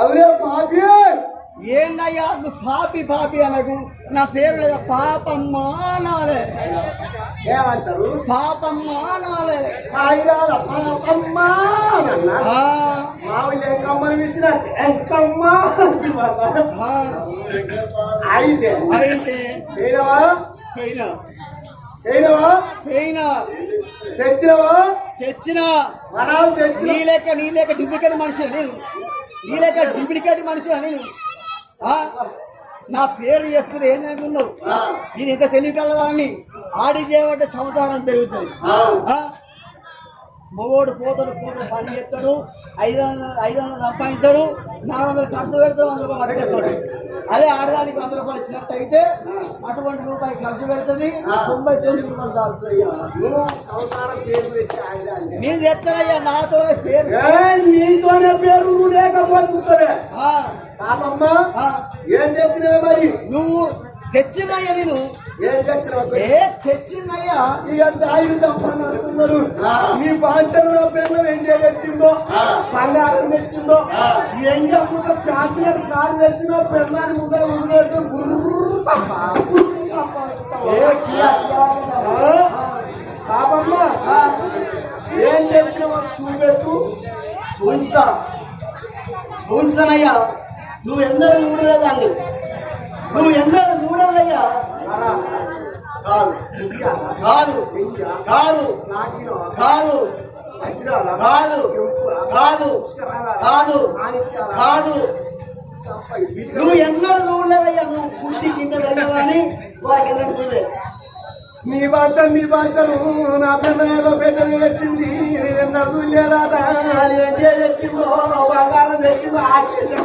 అవునే పాపి ఏందయ్యా? నువ్వు పాపి పాపి అనకు. నా పేరు లేదా పాపమ్మ అనాలే ఏమంటారు? పాపమ్మ కాగితాల పాపమ్మ మామూలు ఎంకమ్మని ఇచ్చినట్టు ఎంకమ్మ ఆ, అయితే. అయితే. పోయినవా? పోయినా. పోయినవా? పోయినా. తెచ్చినవా? తెచ్చిన. నీ లెక్క నీ లెక్క డూప్లికేట్ మనిషి నేను నీ లెక్క డూప్లికేట్ మనిషి నేను ఆ, నా పేరు చెప్తుంది ఏంటనుకున్నావు నేను ఇంత తెలియగలవాడిని ఆడి చేయబట్టే సంసారం పెరుగుతుంది. ఆ? మగోడు పోతాడు పోతాడు పని చేస్తాడు ఐదు వందలు ఐదు వందలు సంపాదిస్తాడు నాలుగు వందలు ఖర్చు పెడతాడు వంద రూపాయలు అడిగేస్తాడు అదే ఆడదానికి వంద రూపాయలు ఇచ్చినట్టు అయితే అటువంటి రూపాయి ఖర్చు పెడుతుంది తొంభై తొమ్మిది రూపాయలు అంటే. నేను చెప్తానయ్యా నాతో పేరు. ఏ, నీతోనే పేరు ఆ, ఏం తెచ్చినవే మరి? నువ్వు తెచ్చినయ్యా నేను ఏం తెచ్చినావు ఏ తెచ్చిందయ్యా? ఇదంతా ఆయుధ సంపన్న అనుకున్నాడు నీ బాధ్యతలు నా పేర్లో ఎండి తెచ్చిందో బంగారం తెచ్చిందో ఎండ ముఖ ప్రాచీన కారు తెచ్చిన పెళ్ళాన్ని ముఖ గురు పాపమ్మా ఏం తెచ్చినావా చూపెట్టు. ఉంచుతా ఉంచుతానయ్యా నువ్వు ఎందరూ చూడలేదండి నువ్వు ఎందరూ చూడలేదయ్యా కాదు. కాదు. కాదు. కాదు. కాదు. కాదు. కాదు. కాదు నువ్వు ఎన్నడూ చూడలేదయ్యా నువ్వు కుర్చీ కింద వెళ్ళవని వారికి ఎన్నడూ చూడలేదు నీ భర్త నీ భర్తను నా పిల్ల ఏదో పెద్దది తెచ్చింది. నేను లేదాట. అది ఎంటే తెచ్చిందో బంగారం తెచ్చిందో ఆశ్చర్యం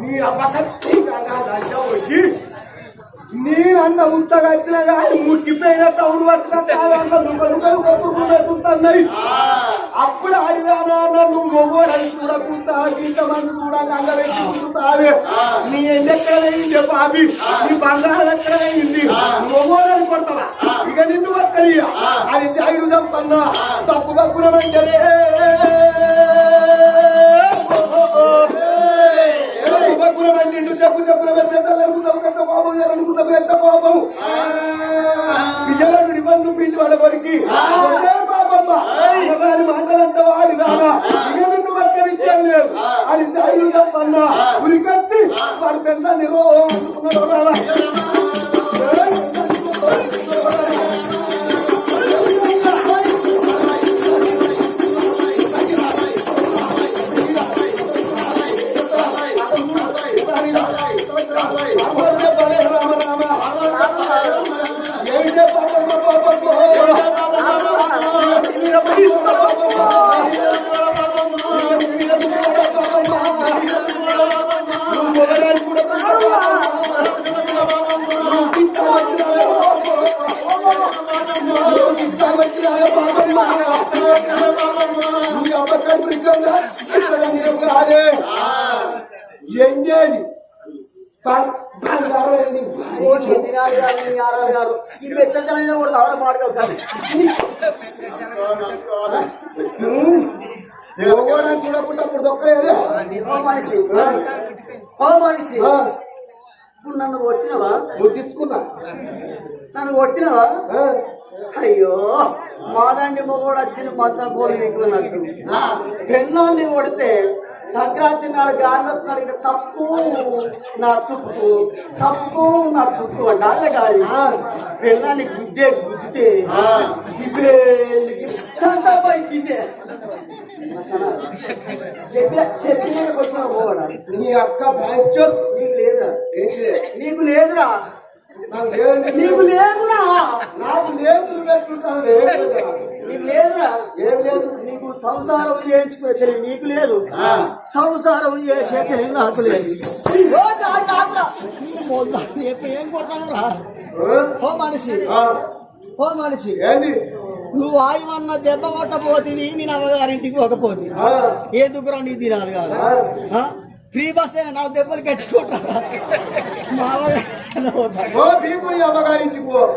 నీ అబ్బకి నీరంత ఉత్తగట్టినా కానీ ముట్టిపోయిన తౌడు పట్టుకుంటున్నాయి అప్పుడు అడిగానా నువ్వు మొగోడని చూడకుండా గీతమని కూడా గంగ పెట్టుకుంటున్నావే నీ ఎండెక్కడైంది బాబి? నీ బంగారం ఎక్కడైంది? మొగోడని కొడతావా? ఇక నిన్ను పక్కలియా అది జాయుధం పన్నా తప్పుగా కురమంటే చెప్పున వెళ్ళిండు చెప్పు చెప్పున వెళ్ళనుకుందాం పెద్ద పాపం అనుకుందాం పెద్ద పాపం విజయనుడి పన్ను పిండి వాడవరికి మాటలంత వాడిదానా నిన్ను. బతకరించాను లేదు. అని దాని ఉరికొచ్చి వాడు పెద్ద నిరో చూడకుండా దొక్కలేదు. ఓ మనిషి ఓ మనిషి ఇప్పుడు నన్ను కొట్టినవా? ముద్దించుకున్నా నన్ను కొట్టినవా? అయ్యో మాదండి మొగోడు వచ్చిన మంచం పోలు నీకున్నట్టు పెన్నాన్ని కొడితే సంక్రాంతి నాడు గాలి వస్తున్నాడు ఇక తప్పు నా తుప్పు తప్పు నా తుప్పు అంటే. అల్ల గాలి పెళ్ళాన్ని గుద్దే గుద్దితే చెప్పిన వచ్చిన పోవడా నీ అక్క బ్యాంక్ నీకు లేదురా నీకు లేదురా. నాకు లేదు. నీకు లేదురా. నాకు లేదు. నీకు లేదురా. ఏం లేదు. నీకు సంసారం చేయించుకునే తెలివి నీకు లేదు. సంసారం చేసే తెలివి నాకు లేదు. ఏం కొడతాను రా ఓ మనిషి. ఓ మనిషి. ఏంది? నువ్వు ఆయమన్న దెబ్బ కొట్టబోతుంది నేను అవ్వగారింటికి పోకపోతే. ఆ, ఏ దుగ్గురం నీ తినాలి కాదు? ఫ్రీ బస్ అయినా నాకు దెబ్బలు కట్టుకుంటా మా.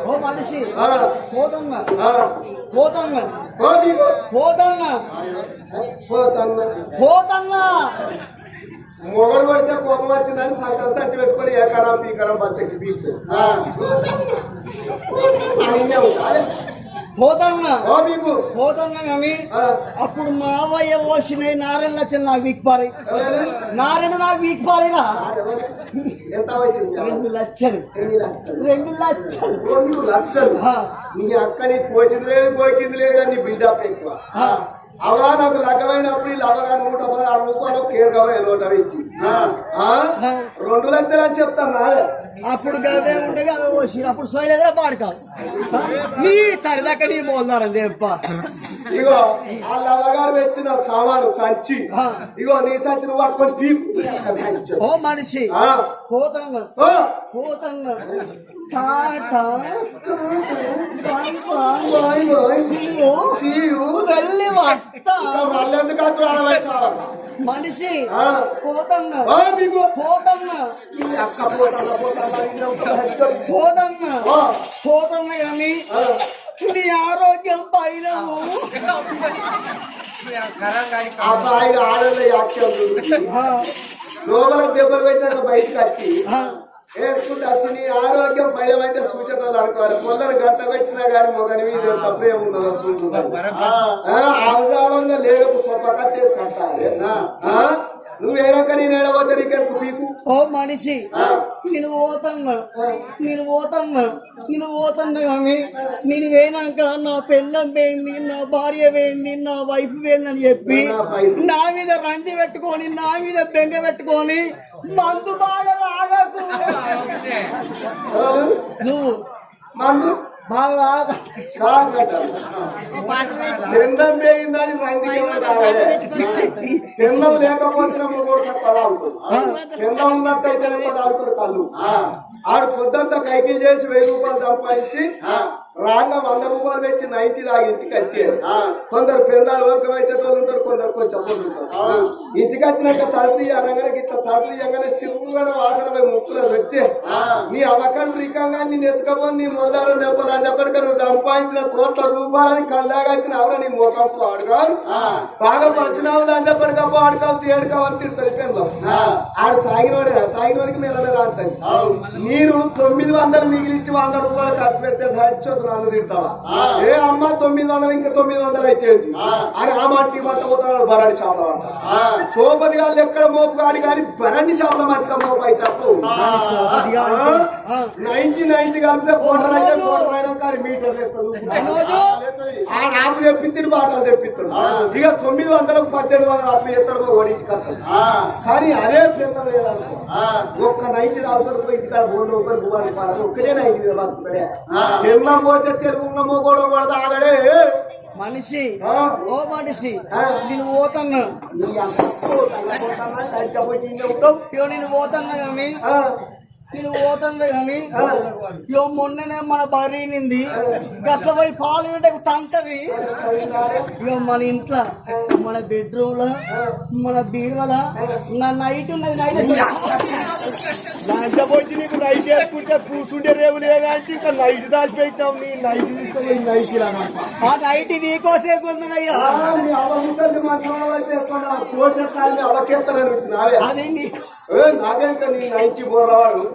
ఓ మనిషి. పోతన్నా పోతన్నా పోతన్నా పోతాను పోతన్నా. మొగడు పడితే కోపం వచ్చిందని సంకల్ సంచి పెట్టుకొని ఏ కడం పీకడం బచ్చకి పీకు పోతన్నా పోతన్నా కానీ అప్పుడు మా అవ్వయ్య ఓసినాయి నారాయణ లచ్చలు నాకు వీక్ పారి? నారాయణ నాకు వీక్ వచ్చింది రెండు లక్షలు. లక్షలు. రెండు లక్షలు. రెండు లక్షలు. నీ అక్కని పోచింది లేదు పోయింది లేదు కానీ నీ బిల్డప్ ఎక్కువ. ఆ. అవగా నాకు లగ్గమైనప్పుడు వీళ్ళు అవగా నూట పదహారు రూపాయలు కేర్ ఇచ్చి. ఆ? రెండు లక్షలు అని చెప్తాను నాదే. అప్పుడు గవే ఉంటే గవే ఓసి అప్పుడు సోయలేదా పాడకావు నీ తరదాకా నీ మోల్దారం దేప్ప ఇగో వాళ్ళ అవ్వగారు పెట్టిన సామాను సంచి. ఇగో నీ సంచి నువ్వు పట్టుకొని ఓ మనిషి. ఆ. పోతంగా. పోతంగా. టాటా. వెళ్ళి మనిషి ఆ. పోతంగా ఓ, మీకు. పోతంగా ఈ అక్క పోతాను పోతాను ఇంకా ఒక హెచ్చరిక. పోతంగా ఓ, పోతంగా కానీ. నీ ఆరోగ్యం పైన అబ్బాయి ఆడలే యాక్షన్ లోపల దెబ్బలు పెట్టాక బయటకు వచ్చి వేసుకుంటే వచ్చి నీ ఆరోగ్యం అంటే సూచనలు అనుకోవాలి కొందరు గంట పెట్టినా కానీ మొగని మీద తప్పే ఉండదు అవసరంగా లేకపోతే సొప్ప కట్టే చట్టాలి. నువ్వు ఏడక నేను ఏడబోతే నీకెందుకు పీకు? ఓ మనిషి నేను పోతున్నా నేను పోతున్నా నేను పోతున్నా కానీ నేను పోయినాక నా పెళ్ళం పోయింది నా భార్య పోయింది నా వైఫ్ పోయింది అని చెప్పి నా మీద రంది పెట్టుకొని నా మీద బెంగ పెట్టుకొని మందు బాగా ఎవరు? నువ్వు మందు? బాగా తాగ బెండం వేయిందని మందికి. బెండం లేకపోతే కూడా బెండం ఉన్నట్టయితే తాగుతాడు కళ్ళు ఆడు పొద్దంతా కైకిల్ చేసి వెయ్యి రూపాయలు సంపాదించి రాగా వంద రూపాయలు పెట్టి నైన్టీ దాకా ఇంటికి వచ్చే కొందరు పిల్లలు వరకు పెట్టేటోళ్ళు ఉంటారు కొందరు కొంచెం ఉంటారు. ఇంటికి వచ్చినాక తల్లి అనగానే ఇట్లా తల్లి అనగానే సిరువుగా వాసన పోయి ముక్కులో పెడితే నీ అవకాశం రికంగా నేను ఎత్తుకపోని నీ మొదలు దెబ్బలు అన్నప్పటికీ నువ్వు సంపాదించిన కోట్ల రూపాయలని కళ్ళాగా వచ్చిన అవరా నీ ముఖంతో అడగారు బాగా పంచినావులు అన్నప్పటికప్పుడు అడకావు ఏడుకోవాలి తిరుగుతుంది పిల్లలు ఆడు తాగినోడే తాగినోడికి మెల్లమెల్ల అంటాయి మీరు తొమ్మిది వందలు మిగిలించి వంద రూపాయలు ఖర్చు పెడితే సరిచోదు. నన్ను తింటావా? ఏ అమ్మ తొమ్మిది వందలు ఇంకా తొమ్మిది వందలు అయితే అని ఆ. మట్టి మంట పోతాడు బరాడి చేపల వంట సోపతి గారు ఎక్కడ మోపు కాడి కానీ బరండి చేపల మంచిగా మోపు అయితే నైన్టీ నైన్టీ కలిపితే కోటర్ అయితే కోటర్ అయినా కానీ మీటర్ ఆ నాకు తెప్పిత్తుడు బాటలు తెప్పిత్తుడు ఇక తొమ్మిది వందలకు పద్దెనిమిది వందలు అట్లా ఎత్తడు ఓడింటికి కానీ అదే పిల్లలు లేదనుకో ఒక్క నైన్టీ పోయి ఇంటికాడ మూడు రూపాయలు మూడు రూపాయలు నైన్టీ వస్తుందే పిల్ల మనిషి. ఓ మనిషి. నేను పోతున్నా నేను పోతున్నా కానీ నేను పోతానులే కానీ ఇగో మొన్ననే మన బర్రీనింది గట్ల పోయి పాలు వింటకు తంటది. ఇగో మన ఇంట్లో మన బెడ్రూమ్లో మన బీరువల నా నైట్ ఉన్నది నైట్ దాంట్లో వచ్చి నీకు నైట్ చేసుకుంటే కూర్చుంటే రేవు లేదంటే ఇంకా నైట్ దాచిపెట్టావు నీ నైట్ తీసుకొని నైట్ ఇలా ఆ నైట్ నీకోసేపు ఉన్నదయ్యా అది నీ నాకేంక నీ నైట్ పోదంగా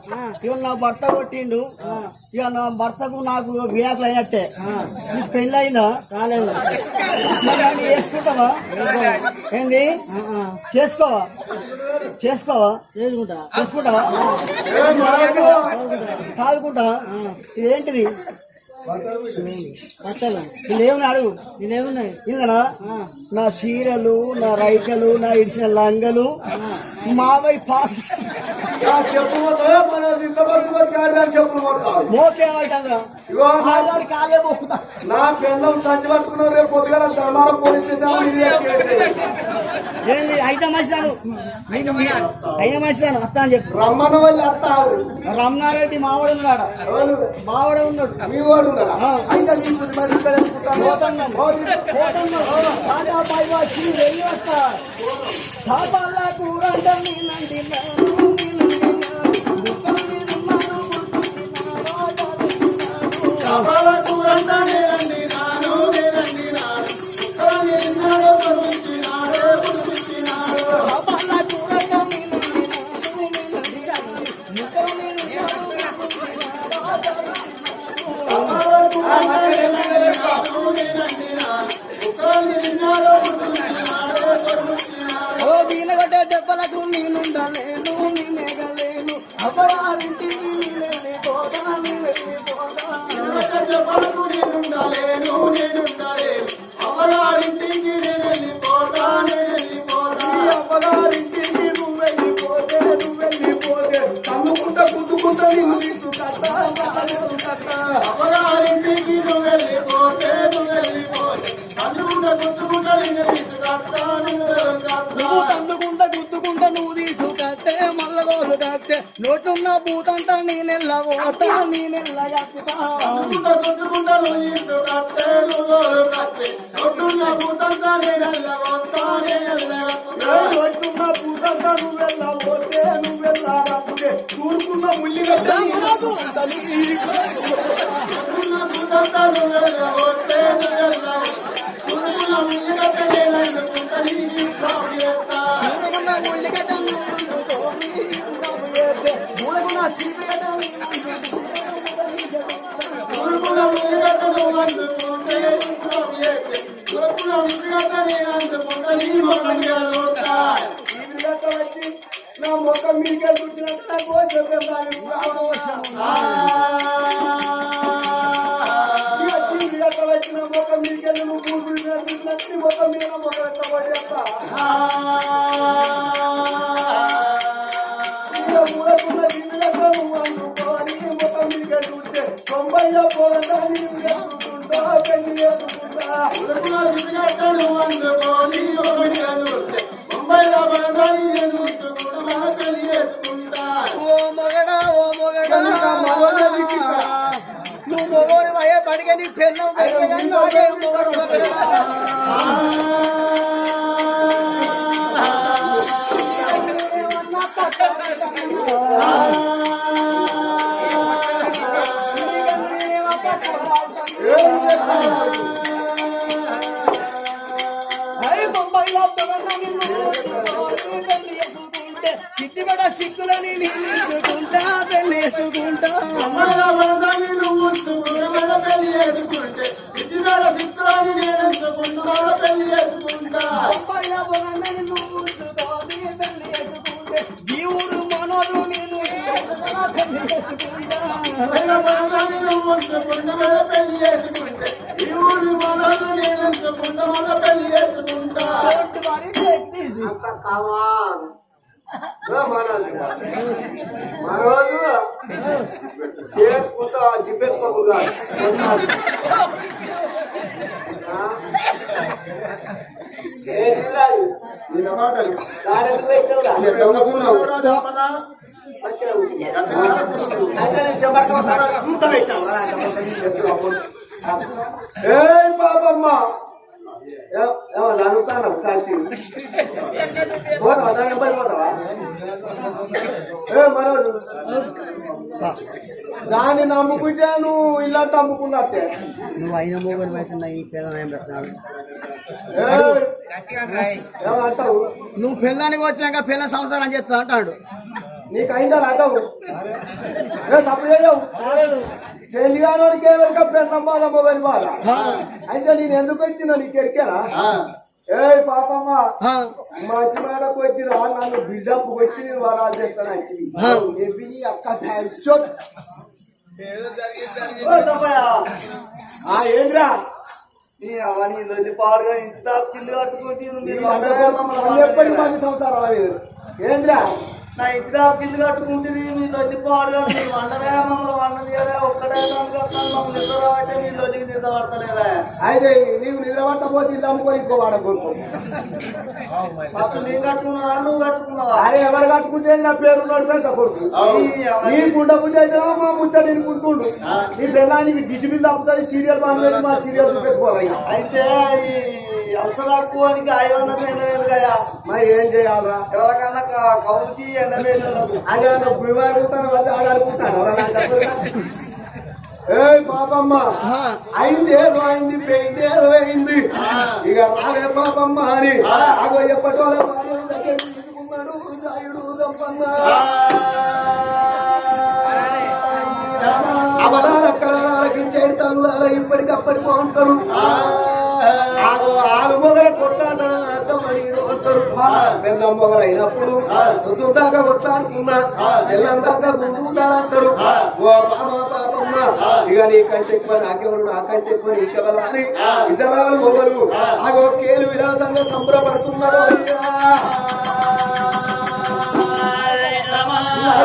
ఇవాళ నా భర్త కొట్టిండు. ఇక నా భర్తకు నాకు విడాకులు అయినట్టే. నీకు పెళ్ళి అయిందా కాలేదు. చేసుకుంటావా? ఏంది? చేసుకోవా? చేసుకోవా? చేసుకుంటా. చేసుకుంటావా? కాదుకుంటా ఇదేంటిది? బట్టలు అడుగు ఇల్లనా నా చీరలు నా రైకలు నా ఇడిచిన లంగలు మావై పాస్. మోకేమైతుందిరా నా- పిల్లలు సంచి రేపు ధర్మారం పోలీస్ స్టేషన్ ఏంది? అయితే మంచిదాను అయితే మంచిదాను అత్త అని చెప్పు. రమ్మన్న వాళ్ళు అత్తారు రమణారెడ్డి మావాడు ఉన్నాడు? మావాడే ఉన్నాడు. మీ వాడు ఉన్నాడా? ఆ. అయితే నువ్వెల్ల పోతే, నువ్వెల్ల రాకపోతే. తూర్పున్న ముల్లిగడ్డ పోతే. తూర్పున్న ముల్లిగడ్డ కూడా సిక్కులని నిలుచుకుంటా పెళ్ళేసుకుంటా. ఏయ్ బాబమ్మ సాక్షి పోతావా దాని పోతావా దాన్ని నమ్ముకుంటే నువ్వు ఇలా తమ్ముకున్నట్టే. నువ్వు అయిన మోగలు అవుతున్నా ఈ పేద నాయం పెడుతున్నాడు నువ్వు పిల్లని కొట్టినాక పిల్ల సంవత్సరం అని చెప్తా అంటాడు. నీకు అయిందా ఏ సప్పుడు చేయవు తెలియనోడికి ఎవరికి పెళ్ళం బాధ మొగని బాధ అయితే నేను ఎందుకు వచ్చినా నీకు ఎరికేనా ఏ పాపమ్మ మంచి మేడకు వచ్చిరా నన్ను బిల్డప్ వచ్చి వరాలు చేస్తాను అక్క థ్యాంక్స్ ఏంద్రా అవన్నీ పాడుగా ఇంత కట్టుకుంటే ఏంద్రా నా ఇంటి దాకా కిల్లు కట్టుకుంటే మీ లొల్లి పాడుగా మీరు వండరే మమ్మల్ని వండలేరా ఒక్కడే దానికి వస్తాను మమ్మల్ని నిద్ర పట్టే మీ లొల్లికి నిద్ర పడతలేరా అయితే నీవు నిద్రపట్టబోతే ఇల్లు అమ్ముకొని ఇంకో వాడ కొనుక్కో. ఫస్ట్ నేను కట్టుకున్నావా నువ్వు కట్టుకున్నావా? అరే ఎవరు కట్టుకుంటే నా పేరు పెద్ద కొడుకు. నీ గుండె అయితే మా ముచ్చట నినుకుంటుండు నీ పెళ్ళానికి డిసి బిల్ తప్పుతుంది సీరియల్ బాగా మా సీరియల్ పెట్టుకోవాలి అయితే ఐదొందల వేలుగాయా మరి ఏం చేయాలరా? ఎవరికన్నా కౌలుకి అదే అనుకుంటాను అది అనుకుంటాను ఏ పాపమ్మ అయింది ఏదో అయింది పోయింది ఏదో అయింది ఇక రావే పాపమ్మ అని. అగో ఎప్పటి వాళ్ళ భార్యను దగ్గర తీసుకున్నాడు రాయుడు రంపన్న అవలాల కళలకి చేతాను అలా ఇప్పటికప్పటి బాగుంటారు బెల్లం అయినప్పుడు ఓ ఇక ఎక్కువ నాకెవరు నాకంటే ఎక్కువ ఆగో కేలు విలాసంగా సంబరపడుతున్నారు.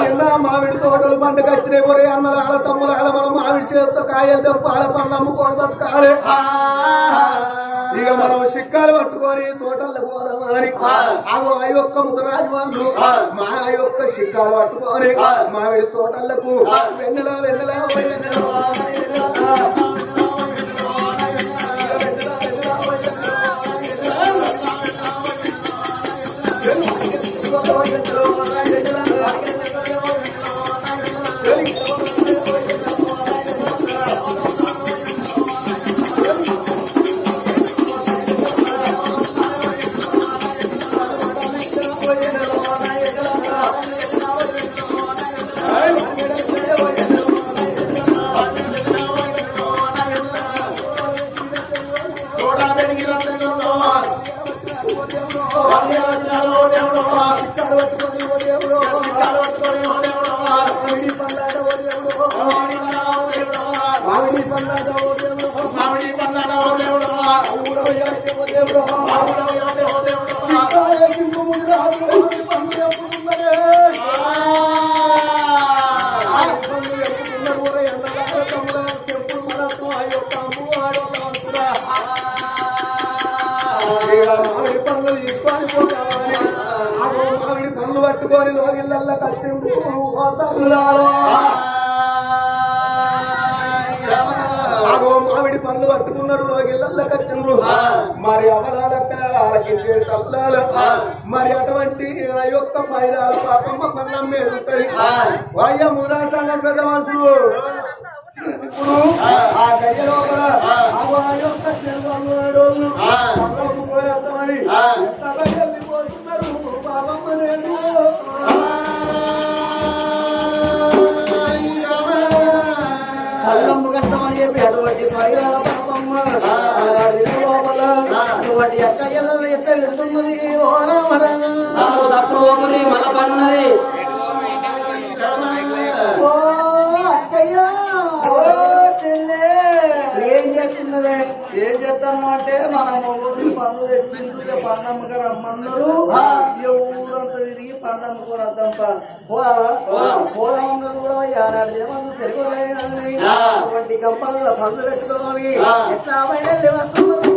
నిన్న మామిడి తోటలు పండుగ వచ్చినాయి. ఒరే అన్నల ఆల తమ్ముల ఆల మనం మామిడి చేతితో కాయలు పాల పండ్లు అమ్ముకొని బతకాలి. ఇక మనం సిక్కాలు పట్టుకొని తోటలకు పోదామని ఆగో ఆ. యొక్క ముసరాజు వాళ్ళు. మా యొక్క సిక్కాలు పట్టుకొని మామిడి తోటలకు వెన్నెల వెన్నెల వెన్నెల తప్పులాలు. మరి అటువంటి ఆ యొక్క పైరాలు పాపమ్మ పన్నం మీద ఉంటాయి వాయ్య ముదా సంఘం పెద్ద మనుషులు. ఇప్పుడు ఆ గయ్య లోపల ఆగో ఆ యొక్క ఎంత వెళ్తున్నది ఓ. ఓ అక్కయ్య ఓ చెల్లె ఏం చేస్తున్నదే ఏం చేస్తాను అంటే మన మొగ్గుని పనులు తెచ్చింది రమ్మన్నారు ఇక ఊరంతా తిరిగి కూడా ఆనాడు దినమందు తెలుగులేనని అటువంటి కంపల్లో పండ్లు పెట్టుకోని ఎట్లా బయలు వస్తున్నారు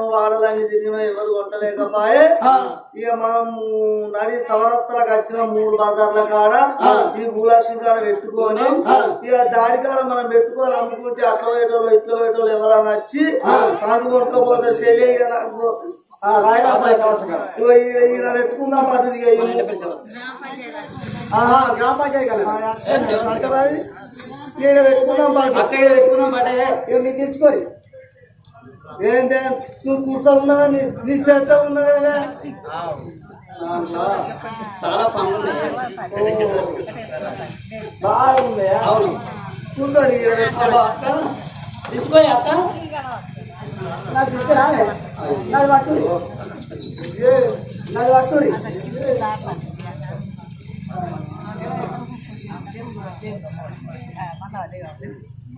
తిరిగినాం వాడలన్నీ తిరిగినాం ఎవరు కొట్టలేకపోయే. ఇక మనం నడి సవరస్తలకు వచ్చిన మూడు బజార్ల కాడ ఈ భూలక్ష్మి కాడ పెట్టుకొని ఇక దారి కాడ మనం పెట్టుకొని అమ్ముకుంటే అట్ల వేటోళ్ళు ఇట్ల వేటోళ్ళు ఎవరన్నా వచ్చి పండు కొట్టుకోపోతే చెల్లి ఇక నాకు ఇలా పెట్టుకుందాం ఈ- గ్రామ పంచాయతీ పెట్టుకుందాం పట్టు ఇక మీకు తెచ్చుకోరి ఏంటే నువ్వు కూర్చో ఉన్నావా నీ చేత ఉన్నావా చాలా బాగుంది అవును పెట్టుకో. అక్క నాకు తెచ్చి రాలే నాది పట్టురి ఏ, నాది పట్టురి సరే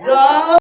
జా